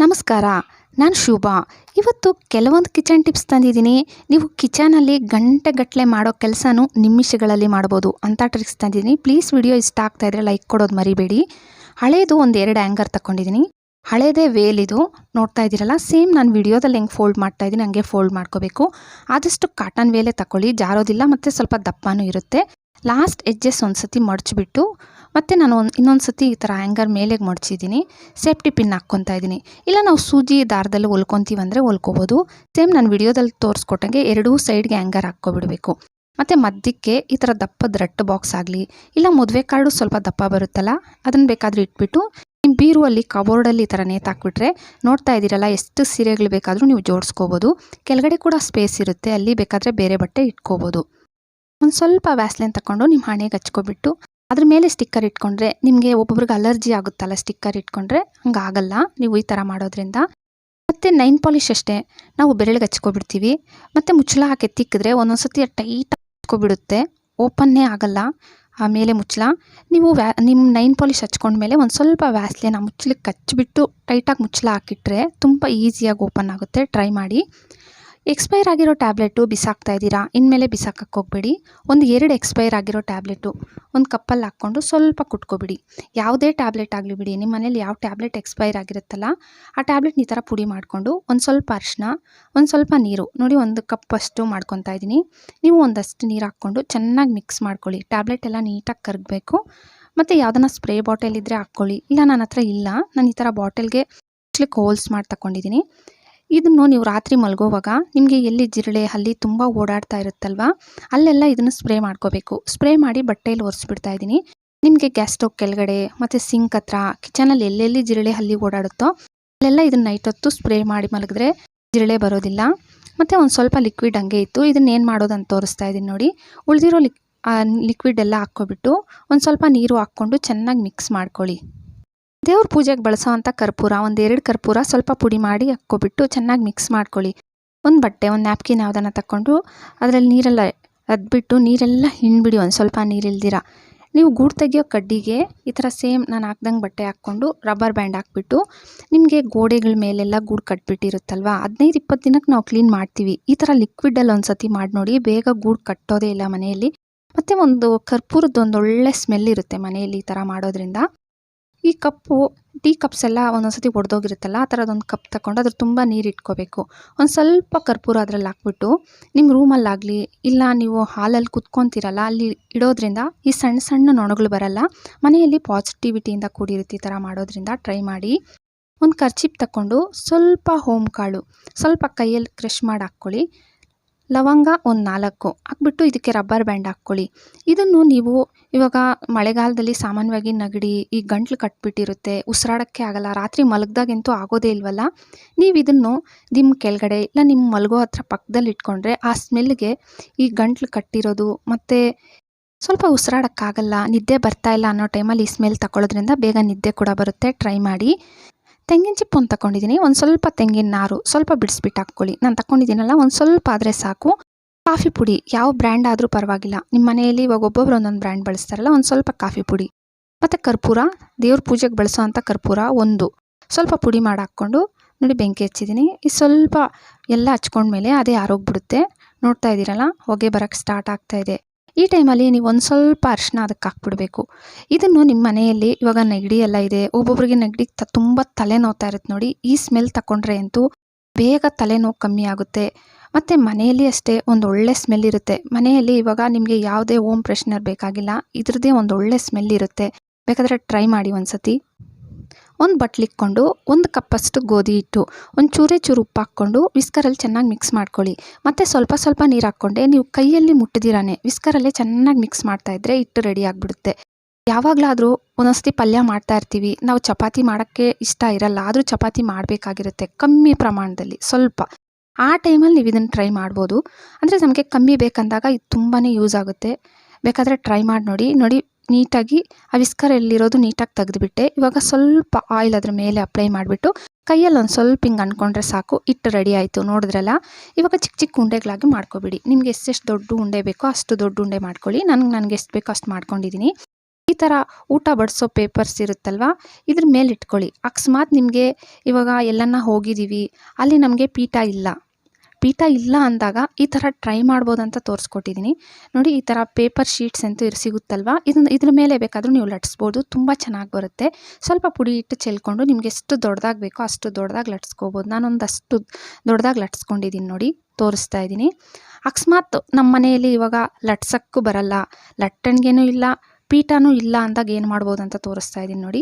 ನಮಸ್ಕಾರ, ನಾನು ಶುಭಾ. ಇವತ್ತು ಕೆಲವೊಂದು ಕಿಚನ್ ಟಿಪ್ಸ್ ತಂದಿದ್ದೀನಿ. ನೀವು ಕಿಚನಲ್ಲಿ ಗಂಟೆಗಟ್ಟಲೆ ಮಾಡೋ ಕೆಲಸನೂ ನಿಮಿಷಗಳಲ್ಲಿ ಮಾಡ್ಬೋದು ಅಂತ ಟ್ರಿಕ್ಸ್ ತಂದಿದ್ದೀನಿ. ಪ್ಲೀಸ್ ವಿಡಿಯೋ ಇಷ್ಟ ಆಗ್ತಾಯಿದ್ರೆ ಲೈಕ್ ಕೊಡೋದು ಮರಿಬೇಡಿ. ಹಳೇದು ಒಂದು ಎರಡು ಆ್ಯಂಗರ್ ತಗೊಂಡಿದ್ದೀನಿ ಹಳೇದೇ ವೇಲ್ ನೋಡ್ತಾ ಇದ್ದೀರಲ್ಲ ಸೇಮ್ ನಾನು ವಿಡಿಯೋದಲ್ಲಿ ಹೆಂಗೆ ಫೋಲ್ಡ್ ಮಾಡ್ತಾ ಇದ್ದೀನಿ, ಹಂಗೆ ಫೋಲ್ಡ್ ಮಾಡ್ಕೋಬೇಕು. ಆದಷ್ಟು ಕಾಟನ್ ವೇಲೇ ತಗೊಳ್ಳಿ ಜಾರೋದಿಲ್ಲ, ಮತ್ತು ಸ್ವಲ್ಪ ದಪ್ಪನೂ ಇರುತ್ತೆ. ಲಾಸ್ಟ್ ಎಜ್ಜಸ್ ಒಂದು ಸತಿ ಮಡಚಿಬಿಟ್ಟು ಮತ್ತು ನಾನು ಒಂದು ಇನ್ನೊಂದು ಸತಿ ಈ ಥರ ಆ್ಯಂಗರ್ ಮೇಲೆಗೆ ಮಡಚಿದ್ದೀನಿ. ಸೇಫ್ಟಿ ಪಿನ್ ಹಾಕ್ಕೊತಾ ಇದ್ದೀನಿ. ಇಲ್ಲ ನಾವು ಸೂಜಿ ದಾರದಲ್ಲಿ ಹೊಲ್ಕೊತೀವಿ ಅಂದರೆ ಹೊಲ್ಕೋಬೋದು. ಸೇಮ್ ನಾನು ವಿಡಿಯೋದಲ್ಲಿ ತೋರಿಸ್ಕೊಟ್ಟಂಗೆ ಎರಡೂ ಸೈಡ್ಗೆ ಆ್ಯಂಗರ್ ಹಾಕ್ಕೊಬಿಡಬೇಕು. ಮತ್ತು ಮಧ್ಯಕ್ಕೆ ಈ ಥರ ದಪ್ಪದ ರಟ್ಟು ಬಾಕ್ಸ್ ಆಗಲಿ, ಇಲ್ಲ ಮದುವೆ ಕಾರ್ಡು ಸ್ವಲ್ಪ ದಪ್ಪ ಬರುತ್ತಲ್ಲ ಅದನ್ನು ಬೇಕಾದರೂ ಇಟ್ಬಿಟ್ಟು ನಿಮ್ಮ ಬೀರುವಲ್ಲಿ, ಕಬೋರ್ಡಲ್ಲಿ ಈ ಥರ ನೇತಾಕ್ಬಿಟ್ರೆ ನೋಡ್ತಾ ಇದ್ದೀರಲ್ಲ ಎಷ್ಟು ಸೀರೆಗಳು ಬೇಕಾದರೂ ನೀವು ಜೋಡಿಸ್ಕೋಬೋದು. ಕೆಳಗಡೆ ಕೂಡ ಸ್ಪೇಸ್ ಇರುತ್ತೆ, ಅಲ್ಲಿ ಬೇಕಾದರೆ ಬೇರೆ ಬಟ್ಟೆ ಇಟ್ಕೋಬೋದು. ಒಂದು ಸ್ವಲ್ಪ ವ್ಯಾಸ್ಲೈನ್ ತಗೊಂಡು ನಿಮ್ಮ ಹಣೆಗೆ ಹಚ್ಕೊಬಿಟ್ಟು ಅದ್ರ ಮೇಲೆ ಸ್ಟಿಕ್ಕರ್ ಇಟ್ಕೊಂಡ್ರೆ ನಿಮಗೆ ಒಬ್ಬೊಬ್ರಿಗೆ ಅಲರ್ಜಿ ಆಗುತ್ತಲ್ಲ ಸ್ಟಿಕ್ಕರ್ ಇಟ್ಕೊಂಡ್ರೆ ಹಂಗಾಗಲ್ಲ ನೀವು ಈ ಥರ ಮಾಡೋದ್ರಿಂದ. ಮತ್ತು ನೈನ್ ಪಾಲಿಶ್ ಅಷ್ಟೇ. ನಾವು ಬೆರಳಿಗೆ ಹಚ್ಕೊಬಿಡ್ತೀವಿ. ಮತ್ತು ಮುಚ್ಚಳ ಹಾಕಿ ತಿಕ್ಕಿದ್ರೆ ಒಂದೊಂದು ಸತಿ ಟೈಟ್ ಹಚ್ಕೊಬಿಡುತ್ತೆ. ಓಪನ್ನೇ ಆಗಲ್ಲ. ಆಮೇಲೆ ಮುಚ್ಚಳ. ನೀವು ವ್ಯಾ ನಿಮ್ಮ ನೈನ್ ಪಾಲಿಶ್ ಹಚ್ಕೊಂಡ್ಮೇಲೆ ಒಂದು ಸ್ವಲ್ಪ ವ್ಯಾಸ್ಲಿನ ಮುಚ್ಚಲಿಕ್ಕೆ ಹಚ್ಚಿಬಿಟ್ಟು ಟೈಟಾಗಿ ಮುಚ್ಚಳ ಹಾಕಿಟ್ರೆ ತುಂಬ ಈಸಿಯಾಗಿ ಓಪನ್ ಆಗುತ್ತೆ. ಟ್ರೈ ಮಾಡಿ. ಎಕ್ಸ್ಪೈರ್ ಆಗಿರೋ ಟ್ಯಾಬ್ಲೆಟು ಬಿಸಾಕ್ತಾ ಇದ್ದೀರಾ? ಇನ್ಮೇಲೆ ಬಿಸಾಕಕ್ಕೆ ಹೋಗಬೇಡಿ. ಒಂದು ಎರಡು ಎಕ್ಸ್ಪೈರ್ ಆಗಿರೋ ಟ್ಯಾಬ್ಲೆಟು ಒಂದು ಕಪ್ಪಲ್ಲಿ ಹಾಕ್ಕೊಂಡು ಸ್ವಲ್ಪ ಕುಟ್ಕೊಬಿಡಿ. ಯಾವುದೇ ಟ್ಯಾಬ್ಲೆಟ್ ಆಗಲಿ ಬಿಡಿ ನಿಮ್ಮ ಮನೇಲಿ ಯಾವ ಟ್ಯಾಬ್ಲೆಟ್ ಎಕ್ಸ್ಪೈರ್ ಆಗಿರುತ್ತಲ್ಲ, ಆ ಟ್ಯಾಬ್ಲೆಟ್ ಈ ಥರ ಪುಡಿ ಮಾಡಿಕೊಂಡು ಒಂದು ಸ್ವಲ್ಪ ಅರಿಶಿನ ಒಂದು ಸ್ವಲ್ಪ ನೀರು, ನೋಡಿ ಒಂದು ಕಪ್ಪಷ್ಟು ಮಾಡ್ಕೊತಾ ಇದ್ದೀನಿ. ನೀವು ಒಂದಷ್ಟು ನೀರು ಹಾಕ್ಕೊಂಡು ಚೆನ್ನಾಗಿ ಮಿಕ್ಸ್ ಮಾಡ್ಕೊಳ್ಳಿ. ಟ್ಯಾಬ್ಲೆಟ್ ಎಲ್ಲ ನೀಟಾಗಿ ಕರಗಬೇಕು. ಮತ್ತು ಯಾವುದನ್ನ ಸ್ಪ್ರೇ ಬಾಟಲ್ ಇದ್ದರೆ ಹಾಕ್ಕೊಳ್ಳಿ. ಇಲ್ಲ ನನ್ನ ಹತ್ರ ಇಲ್ಲ. ನಾನು ಈ ಥರ ಬಾಟಲ್ಗೆ ಹೋಲ್ಸ್ ಮಾಡಿ ತಗೊಂಡಿದ್ದೀನಿ ಇದನ್ನು ನೀವು ರಾತ್ರಿ ಮಲಗೋವಾಗ ನಿಮಗೆ ಎಲ್ಲಿ ಜಿರಳೆ ಅಲ್ಲಿ ತುಂಬ ಓಡಾಡ್ತಾ ಇರುತ್ತಲ್ವ, ಅಲ್ಲೆಲ್ಲ ಇದನ್ನು ಸ್ಪ್ರೇ ಮಾಡ್ಕೋಬೇಕು. ಸ್ಪ್ರೇ ಮಾಡಿ ಬಟ್ಟೆಯಲ್ಲಿ ಒರೆಸ್ಬಿಡ್ತಾ ಇದ್ದೀನಿ. ನಿಮಗೆ ಗ್ಯಾಸ್ ಸ್ಟವ್ ಕೆಳಗಡೆ ಮತ್ತು ಸಿಂಕ್ ಹತ್ರ, ಕಿಚನಲ್ಲಿ ಎಲ್ಲೆಲ್ಲಿ ಜಿರಳೆ ಅಲ್ಲಿ ಓಡಾಡುತ್ತೋ ಅಲ್ಲೆಲ್ಲ ಇದನ್ನು ನೈಟ್ ಹೊತ್ತು ಸ್ಪ್ರೇ ಮಾಡಿ ಮಲಗಿದ್ರೆ ಜಿರಳೆ ಬರೋದಿಲ್ಲ. ಮತ್ತು ಒಂದು ಸ್ವಲ್ಪ ಲಿಕ್ವಿಡ್ ಹಂಗೆ ಇತ್ತು, ಇದನ್ನ ಏನು ಮಾಡೋದು ಅಂತ ತೋರಿಸ್ತಾ ಇದ್ದೀನಿ ನೋಡಿ. ಉಳಿದಿರೋ ಲಿಕ್ ಲಿಕ್ವಿಡ್ ಎಲ್ಲ ಹಾಕ್ಕೊಬಿಟ್ಟು ಒಂದು ಸ್ವಲ್ಪ ನೀರು ಹಾಕ್ಕೊಂಡು ಚೆನ್ನಾಗಿ ಮಿಕ್ಸ್ ಮಾಡ್ಕೊಳ್ಳಿ. ದೇವ್ರ ಪೂಜೆಗೆ ಬಳಸೋವಂಥ ಕರ್ಪೂರ ಒಂದು ಎರಡು ಕರ್ಪೂರ ಸ್ವಲ್ಪ ಪುಡಿ ಮಾಡಿ ಹಾಕ್ಕೊಬಿಟ್ಟು ಚೆನ್ನಾಗಿ ಮಿಕ್ಸ್ ಮಾಡ್ಕೊಳ್ಳಿ. ಒಂದು ಬಟ್ಟೆ, ಒಂದು ನ್ಯಾಪ್ಕಿನ್ ಯಾವುದನ್ನ ತಗೊಂಡು ಅದರಲ್ಲಿ ನೀರೆಲ್ಲ ಅದ್ಬಿಟ್ಟು ನೀರೆಲ್ಲ ಹಿಂಡ್ಬಿಡಿ, ಒಂದು ಸ್ವಲ್ಪ ನೀರಿಲ್ದಿರ ನೀವು ಗೂಡು ತೆಗಿಯೋ ಕಡ್ಡಿಗೆ ಈ ಥರ ಸೇಮ್ ನಾನು ಹಾಕ್ದಂಗೆ ಬಟ್ಟೆ ಹಾಕ್ಕೊಂಡು ರಬ್ಬರ್ ಬ್ಯಾಂಡ್ ಹಾಕ್ಬಿಟ್ಟು ನಿಮಗೆ ಗೋಡೆಗಳ ಮೇಲೆಲ್ಲ ಗೂಡು ಕಟ್ಬಿಟ್ಟಿರುತ್ತಲ್ವ? ಹದಿನೈದು, ಇಪ್ಪತ್ತು ದಿನಕ್ಕೆ ನಾವು ಕ್ಲೀನ್ ಮಾಡ್ತೀವಿ. ಈ ಥರ ಲಿಕ್ವಿಡಲ್ಲಿ ಒಂದು ಸತಿ ಮಾಡಿ ನೋಡಿ, ಬೇಗ ಗೂಡು ಕಟ್ಟೋದೇ ಇಲ್ಲ ಮನೆಯಲ್ಲಿ. ಮತ್ತು ಒಂದು ಕರ್ಪೂರದ್ದು ಒಂದು ಒಳ್ಳೆ ಸ್ಮೆಲ್ ಇರುತ್ತೆ ಮನೆಯಲ್ಲಿ ಈ ಥರ ಮಾಡೋದ್ರಿಂದ. ಈ ಕಪ್ಪು, ಟೀ ಕಪ್ಸ್ ಎಲ್ಲ ಒಂದೊಂದು ಸತಿ ಒಡೆದೋಗಿರುತ್ತಲ್ಲ, ಆ ಥರದೊಂದು ಕಪ್ ತಗೊಂಡು ಅದ್ರ ತುಂಬ ನೀರು ಇಟ್ಕೋಬೇಕು. ಒಂದು ಸ್ವಲ್ಪ ಕರ್ಪೂರ ಅದ್ರಲ್ಲಿ ಹಾಕ್ಬಿಟ್ಟು ನಿಮ್ಮ ರೂಮಲ್ಲಾಗಲಿ, ಇಲ್ಲ ನೀವು ಹಾಲಲ್ಲಿ ಕುತ್ಕೊತೀರಲ್ಲ, ಅಲ್ಲಿ ಇಡೋದ್ರಿಂದ ಈ ಸಣ್ಣ ಸಣ್ಣ ನೊಣಗಳು ಬರಲ್ಲ, ಮನೆಯಲ್ಲಿ ಪಾಸಿಟಿವಿಟಿಯಿಂದ ಕೂಡಿರುತ್ತೆ ಈ ಥರ ಮಾಡೋದ್ರಿಂದ ಟ್ರೈ ಮಾಡಿ. ಒಂದು ಕರ್ಚಿಪ್ ತಗೊಂಡು ಸ್ವಲ್ಪ ಹೋಮ್ ಕಾಳು, ಸ್ವಲ್ಪ ಕೈಯಲ್ಲಿ ಕ್ರಶ್ ಮಾಡಿ ಹಾಕ್ಕೊಳ್ಳಿ. ಲವಂಗ ಒಂದು ನಾಲ್ಕು ಹಾಕ್ಬಿಟ್ಟು ಇದಕ್ಕೆ ರಬ್ಬರ್ ಬ್ಯಾಂಡ್ ಹಾಕ್ಕೊಳ್ಳಿ. ಇದನ್ನು ನೀವು ಇವಾಗ ಮಳೆಗಾಲದಲ್ಲಿ ಸಾಮಾನ್ಯವಾಗಿ ನೆಗಡಿ ಈ ಗಂಟ್ಲು ಕಟ್ಬಿಟ್ಟಿರುತ್ತೆ, ಉಸಿರಾಡೋಕ್ಕೆ ಆಗಲ್ಲ, ರಾತ್ರಿ ಮಲಗ್ದಾಗಂತೂ ಆಗೋದೇ ಇಲ್ವಲ್ಲ? ನೀವು ಇದನ್ನು ನಿಮ್ಮ ಕೆಳಗಡೆ ಇಲ್ಲ ನಿಮ್ಮ ಮಲಗೋ ಹತ್ರ ಪಕ್ಕದಲ್ಲಿ ಇಟ್ಕೊಂಡ್ರೆ ಆ ಸ್ಮೆಲ್ಗೆ ಈ ಗಂಟ್ಲು ಕಟ್ಟಿರೋದು ಮತ್ತು ಸ್ವಲ್ಪ ಉಸಿರಾಡೋಕ್ಕಾಗಲ್ಲ, ನಿದ್ದೆ ಬರ್ತಾ ಇಲ್ಲ ಅನ್ನೋ ಟೈಮಲ್ಲಿ ಈ ಸ್ಮೆಲ್ ತಗೊಳ್ಳೋದ್ರಿಂದ ಬೇಗ ನಿದ್ದೆ ಕೂಡ ಬರುತ್ತೆ. ಟ್ರೈ ಮಾಡಿ. ತೆಂಗಿನ ಚಿಪ್ಪು ಒಂದು ತಗೊಂಡಿದ್ದೀನಿ ಒಂದು ಸ್ವಲ್ಪ ತೆಂಗಿನ ನಾರು, ಸ್ವಲ್ಪ ಬಿಡಿಸ್ಬಿಟ್ಟು ಹಾಕ್ಕೊಳ್ಳಿ. ನಾನು ತಗೊಂಡಿದ್ದೀನಲ್ಲ ಒಂದು ಸ್ವಲ್ಪ ಆದರೆ ಸಾಕು. ಕಾಫಿ ಪುಡಿ, ಯಾವ ಬ್ರ್ಯಾಂಡ್ ಆದರೂ ಪರವಾಗಿಲ್ಲ. ನಿಮ್ಮ ಮನೆಯಲ್ಲಿ ಇವಾಗ ಒಬ್ಬೊಬ್ರು ಒಂದೊಂದು ಬ್ರ್ಯಾಂಡ್ ಬಳಸ್ತಾರಲ್ಲ, ಒಂದು ಸ್ವಲ್ಪ ಕಾಫಿ ಪುಡಿ. ಮತ್ತು ಕರ್ಪೂರ, ದೇವ್ರ ಪೂಜೆಗೆ ಬಳಸೋ ಅಂಥ ಕರ್ಪೂರ ಒಂದು. ಸ್ವಲ್ಪ ಪುಡಿ ಮಾಡಿ ಹಾಕ್ಕೊಂಡು, ನೋಡಿ ಬೆಂಕಿ ಹಚ್ಚಿದ್ದೀನಿ ಈ ಸ್ವಲ್ಪ ಎಲ್ಲ ಹಚ್ಕೊಂಡ್ಮೇಲೆ ಅದೇ ಆರೋಗ್ಬಿಡುತ್ತೆ. ನೋಡ್ತಾ ಇದ್ದೀರಲ್ಲ ಹೊಗೆ ಬರೋಕ್ಕೆ ಸ್ಟಾರ್ಟ್ ಆಗ್ತಾಯಿದೆ ಈ ಟೈಮಲ್ಲಿ ನೀವು ಒಂದು ಸ್ವಲ್ಪ ಅರಿಶಿನ ಅದಕ್ಕೆ ಹಾಕ್ಬಿಡ್ಬೇಕು. ಇದನ್ನು ನಿಮ್ಮ ಮನೆಯಲ್ಲಿ ಇವಾಗ ನೆಗಡಿ ಎಲ್ಲ ಇದೆ, ಒಬ್ಬೊಬ್ರಿಗೆ ನೆಗಡಿ ತ ತುಂಬ ತಲೆನೋವ್ತಾ ಇರುತ್ತೆ ನೋಡಿ, ಈ ಸ್ಮೆಲ್ ತಗೊಂಡ್ರೆ ಅಂತೂ ಬೇಗ ತಲೆನೋವು ಕಮ್ಮಿ ಆಗುತ್ತೆ. ಮತ್ತು ಮನೆಯಲ್ಲಿ ಅಷ್ಟೇ ಒಂದು ಒಳ್ಳೆ ಸ್ಮೆಲ್ ಇರುತ್ತೆ. ಮನೆಯಲ್ಲಿ ಇವಾಗ ನಿಮಗೆ ಯಾವುದೇ ಓಮ್ ಫ್ರೆಶ್ನರ್ ಬೇಕಾಗಿಲ್ಲ, ಇದ್ರದ್ದೇ ಒಂದು ಒಳ್ಳೆ ಸ್ಮೆಲ್ ಇರುತ್ತೆ. ಬೇಕಾದರೆ ಟ್ರೈ ಮಾಡಿ ಒಂದು ಸತಿ ಒಂದು ಬಟ್ಲಿಕ್ಕೊಂಡು ಒಂದು ಕಪ್ಪಷ್ಟು ಗೋಧಿ ಹಿಟ್ಟು, ಒಂದು ಚೂರೇ ಚೂರು ಉಪ್ಪು ಹಾಕ್ಕೊಂಡು ವಿಸ್ಕರಲ್ಲಿ ಚೆನ್ನಾಗಿ ಮಿಕ್ಸ್ ಮಾಡ್ಕೊಳ್ಳಿ. ಮತ್ತು ಸ್ವಲ್ಪ ಸ್ವಲ್ಪ ನೀರು ಹಾಕ್ಕೊಂಡೆ, ನೀವು ಕೈಯಲ್ಲಿ ಮುಟ್ಟದಿರಾನೆ ವಿಸ್ಕರಲ್ಲೇ ಚೆನ್ನಾಗಿ ಮಿಕ್ಸ್ ಮಾಡ್ತಾ ಇದ್ದರೆ ಹಿಟ್ಟು ರೆಡಿ ಆಗಿಬಿಡುತ್ತೆ. ಯಾವಾಗಲಾದರೂ ಒಂದೊಂದ್ಸತಿ ಪಲ್ಯ ಮಾಡ್ತಾ ಇರ್ತೀವಿ. ನಾವು ಚಪಾತಿ ಮಾಡೋಕ್ಕೆ ಇಷ್ಟ ಇರಲ್ಲ, ಆದರೂ ಚಪಾತಿ ಮಾಡಬೇಕಾಗಿರುತ್ತೆ ಕಮ್ಮಿ ಪ್ರಮಾಣದಲ್ಲಿ, ಸ್ವಲ್ಪ. ಆ ಟೈಮಲ್ಲಿ ನೀವು ಇದನ್ನು ಟ್ರೈ ಮಾಡ್ಬೋದು. ಅಂದರೆ ನಮಗೆ ಕಮ್ಮಿ ಬೇಕಂದಾಗ ಇದು ತುಂಬಾ ಯೂಸ್ ಆಗುತ್ತೆ. ಬೇಕಾದರೆ ಟ್ರೈ ಮಾಡಿ ನೋಡಿ ನೋಡಿ ನೀಟಾಗಿ ಆ ವಿಸ್ಕರ್ ಎಲ್ಲಿರೋದು ನೀಟಾಗಿ ತೆಗೆದುಬಿಟ್ಟೆ. ಇವಾಗ ಸ್ವಲ್ಪ ಆಯಿಲ್ ಅದ್ರ ಮೇಲೆ ಅಪ್ಲೈ ಮಾಡಿಬಿಟ್ಟು ಕೈಯಲ್ಲಿ ಒಂದು ಸ್ವಲ್ಪ ಹಿಂಗೆ ಅಂದ್ಕೊಂಡ್ರೆ ಸಾಕು, ಹಿಟ್ಟು ರೆಡಿ ಆಯಿತು ನೋಡಿದ್ರಲ್ಲ? ಇವಾಗ ಚಿಕ್ಕ ಚಿಕ್ಕ ಉಂಡೆಗಳಾಗಿ ಮಾಡ್ಕೊಬಿಡಿ. ನಿಮ್ಗೆ ಎಷ್ಟೆಷ್ಟು ದೊಡ್ಡ ಉಂಡೆ ಬೇಕೋ ಅಷ್ಟು ದೊಡ್ಡ ಉಂಡೆ ಮಾಡ್ಕೊಳ್ಳಿ. ನನಗೆ ನನಗೆ ಎಷ್ಟು ಬೇಕೋ ಅಷ್ಟು ಮಾಡ್ಕೊಂಡಿದ್ದೀನಿ ಈ ಥರ ಊಟ ಬಡಿಸೋ ಪೇಪರ್ಸ್ ಇರುತ್ತಲ್ವ? ಇದ್ರ ಮೇಲೆ ಇಟ್ಕೊಳ್ಳಿ. ಅಕಸ್ಮಾತ್ ನಿಮಗೆ ಇವಾಗ ಎಲ್ಲನ್ನ ಹೋಗಿದ್ದೀವಿ ಅಲ್ಲಿ ನಮಗೆ ಪೀಠ ಇಲ್ಲ. ಪೀಠ ಇಲ್ಲ ಅಂದಾಗ ಈ ಥರ ಟ್ರೈ ಮಾಡ್ಬೋದು ಅಂತ ತೋರಿಸ್ಕೊಟ್ಟಿದ್ದೀನಿ. ನೋಡಿ, ಈ ಥರ ಪೇಪರ್ ಶೀಟ್ಸ್ ಅಂತೂ ಇರ್ ಸಿಗುತ್ತಲ್ವಾ? ಇದನ್ನ ಇದ್ರ ಮೇಲೆ ಬೇಕಾದರೂ ನೀವು ಲಟ್ಸ್ಬೋದು. ತುಂಬ ಚೆನ್ನಾಗಿ ಬರುತ್ತೆ. ಸ್ವಲ್ಪ ಪುಡಿ ಇಟ್ಟು ಚೆಲ್ಕೊಂಡು ನಿಮ್ಗೆ ಎಷ್ಟು ದೊಡ್ಡದಾಗಿ ಬೇಕೋ ಅಷ್ಟು ದೊಡ್ಡದಾಗಿ ನಾನೊಂದು ನಾನೊಂದಷ್ಟು ದೊಡ್ಡದಾಗಿ ಲಟ್ಸ್ಕೊಂಡಿದ್ದೀನಿ ನೋಡಿ, ತೋರಿಸ್ತಾ ಇದ್ದೀನಿ. ಅಕಸ್ಮಾತ್ ನಮ್ಮ ಮನೆಯಲ್ಲಿ ಇವಾಗ ಲಟ್ಸೋಕ್ಕೂ ಬರಲ್ಲ, ಲಟ್ಟಣಿಗೆನೂ ಇಲ್ಲ, ಪೀಠನೂ ಇಲ್ಲ ಅಂದಾಗ ಏನು ಮಾಡ್ಬೋದು ಅಂತ ತೋರಿಸ್ತಾ ಇದ್ದೀನಿ ನೋಡಿ.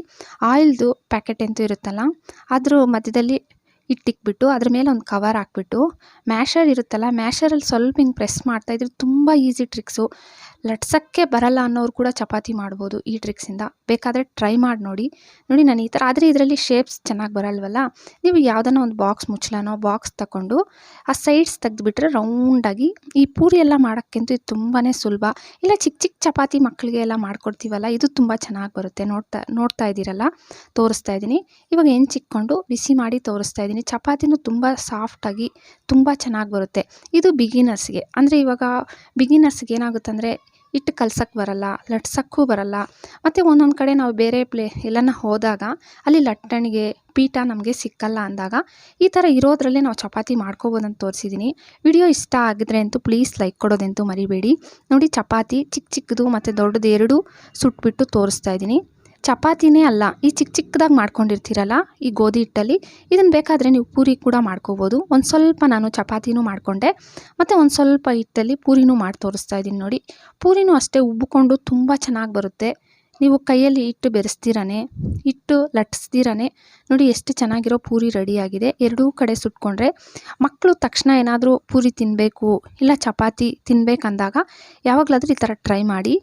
ಆಯಿಲ್ದು ಪ್ಯಾಕೆಟ್ ಅಂತೂ ಇರುತ್ತಲ್ಲ ಅದ್ರ ಮಧ್ಯದಲ್ಲಿ ಇಟ್ಟಿಕ್ಬಿಟ್ಟು ಅದ್ರ ಮೇಲೆ ಒಂದು ಕವರ್ ಹಾಕ್ಬಿಟ್ಟು, ಮ್ಯಾಶರ್ ಇರುತ್ತಲ್ಲ, ಮ್ಯಾಶರಲ್ಲಿ ಸ್ವಲ್ಪ ಹಿಂಗೆ ಪ್ರೆಸ್ ಮಾಡ್ತಾಯಿದ್ರೆ ತುಂಬ ಈಸಿ ಟ್ರಿಕ್ಸು ಲಟ್ಸೋಕ್ಕೆ ಬರಲ್ಲ ಅನ್ನೋರು ಕೂಡ ಚಪಾತಿ ಮಾಡ್ಬೋದು ಈ ಟ್ರಿಕ್ಸಿಂದ ಬೇಕಾದರೆ ಟ್ರೈ ಮಾಡಿ ನೋಡಿ. ನೋಡಿ ನಾನು ಈ ಥರ, ಆದರೆ ಇದರಲ್ಲಿ ಶೇಪ್ಸ್ ಚೆನ್ನಾಗಿ ಬರಲ್ವಲ್ಲ? ನೀವು ಯಾವುದನ್ನ ಒಂದು ಬಾಕ್ಸ್ ಮುಚ್ಚಲನೋ ಬಾಕ್ಸ್ ತಗೊಂಡು ಆ ಸೈಡ್ಸ್ ತೆಗೆದುಬಿಟ್ರೆ ರೌಂಡಾಗಿ ಈ ಪೂರಿ ಎಲ್ಲ ಮಾಡೋಕ್ಕಿಂತ ಇದು ತುಂಬಾ ಸುಲಭ. ಇಲ್ಲ ಚಿಕ್ಕ ಚಿಕ್ಕ ಚಪಾತಿ ಮಕ್ಕಳಿಗೆ ಎಲ್ಲ ಮಾಡ್ಕೊಡ್ತೀವಲ್ಲ, ಇದು ತುಂಬ ಚೆನ್ನಾಗಿ ಬರುತ್ತೆ. ನೋಡ್ತಾ ನೋಡ್ತಾ ಇದ್ದೀರಲ್ಲ? ತೋರಿಸ್ತಾ ಇದ್ದೀನಿ. ಇವಾಗ ಹೆಂಚಿಕ್ಕೊಂಡು ಬಿಸಿ ಮಾಡಿ ತೋರಿಸ್ತಾ ಇದ್ದೀನಿ. ಚಪಾತಿನೂ ತುಂಬ ಸಾಫ್ಟಾಗಿ ತುಂಬ ಚೆನ್ನಾಗಿ ಬರುತ್ತೆ. ಇದು ಬಿಗಿನರ್ಸ್ಗೆ ಅಂದರೆ ಇವಾಗ ಬಿಗಿನರ್ಸ್ಗೆ ಏನಾಗುತ್ತೆ ಅಂದರೆ ಹಿಟ್ಟು ಕಲ್ಸಕ್ಕೆ ಬರಲ್ಲ, ಲಟ್ಸೋಕ್ಕೂ ಬರಲ್ಲ. ಮತ್ತು ಒಂದೊಂದು ಕಡೆ ನಾವು ಬೇರೆ ಪ್ಲೇ ಎಲ್ಲನ ಹೋದಾಗ ಅಲ್ಲಿ ಲಟ್ಟಣಿಗೆ ಪೀಠ ನಮಗೆ ಸಿಕ್ಕಲ್ಲ ಅಂದಾಗ ಈ ಥರ ಇರೋದರಲ್ಲೇ ನಾವು ಚಪಾತಿ ಮಾಡ್ಕೋಬೋದಂತ ತೋರಿಸಿದ್ದೀನಿ ವಿಡಿಯೋ ಇಷ್ಟ ಆಗಿದ್ರೆ ಅಂತೂ ಪ್ಲೀಸ್ ಲೈಕ್ ಕೊಡೋದಂತೂ ಮರಿಬೇಡಿ. ನೋಡಿ ಚಪಾತಿ ಚಿಕ್ಕ ಚಿಕ್ಕದು ಮತ್ತು ದೊಡ್ಡದು ಎರಡೂ ಸುಟ್ಬಿಟ್ಟು ತೋರಿಸ್ತಾ ಇದ್ದೀನಿ. ಚಪಾತಿನೇ ಅಲ್ಲ, ಈ ಚಿಕ್ಕ ಚಿಕ್ಕದಾಗಿ ಮಾಡ್ಕೊಂಡಿರ್ತೀರಲ್ಲ, ಈ ಗೋಧಿ ಹಿಟ್ಟಲ್ಲಿ ಇದನ್ನು ಬೇಕಾದರೆ ನೀವು ಪೂರಿ ಕೂಡ ಮಾಡ್ಕೋಬೋದು. ಒಂದು ಸ್ವಲ್ಪ ನಾನು ಚಪಾತಿನೂ ಮಾಡಿಕೊಂಡೆ, ಮತ್ತು ಒಂದು ಸ್ವಲ್ಪ ಹಿಟ್ಟಲ್ಲಿ ಪೂರಿನೂ ಮಾಡಿ ತೋರಿಸ್ತಾ ಇದ್ದೀನಿ ನೋಡಿ. ಪೂರಿನೂ ಅಷ್ಟೇ ಉಬ್ಬಿಕೊಂಡು ತುಂಬ ಚೆನ್ನಾಗಿ ಬರುತ್ತೆ. ನೀವು ಕೈಯಲ್ಲಿ ಹಿಟ್ಟು ಬೆರೆಸ್ದಿರನೇ ಹಿಟ್ಟು ಲಟ್ಸ್ದಿರನೇ ನೋಡಿ ಎಷ್ಟು ಚೆನ್ನಾಗಿರೋ ಪೂರಿ ರೆಡಿಯಾಗಿದೆ. ಎರಡೂ ಕಡೆ ಸುಟ್ಕೊಂಡ್ರೆ ಮಕ್ಕಳು ತಕ್ಷಣ ಏನಾದರೂ ಪೂರಿ ತಿನ್ನಬೇಕು ಇಲ್ಲ ಚಪಾತಿ ತಿನ್ನಬೇಕಂದಾಗ ಯಾವಾಗಲಾದರೂ ಈ ಥರ ಟ್ರೈ ಮಾಡಿ.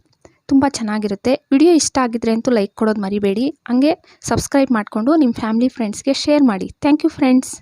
ತುಂಬ ಚೆನ್ನಾಗಿರುತ್ತೆ. ವಿಡಿಯೋ ಇಷ್ಟ ಆಗಿದ್ರೆ ಅಂತೂ ಲೈಕ್ ಕೊಡೋದು ಮರಿಬೇಡಿ. ಹಂಗೆ ಸಬ್ಸ್ಕ್ರೈಬ್ ಮಾಡಿಕೊಂಡು ನಿಮ್ಮ ಫ್ಯಾಮಿಲಿ, ಫ್ರೆಂಡ್ಸ್ಗೆ ಶೇರ್ ಮಾಡಿ. Thank you, friends.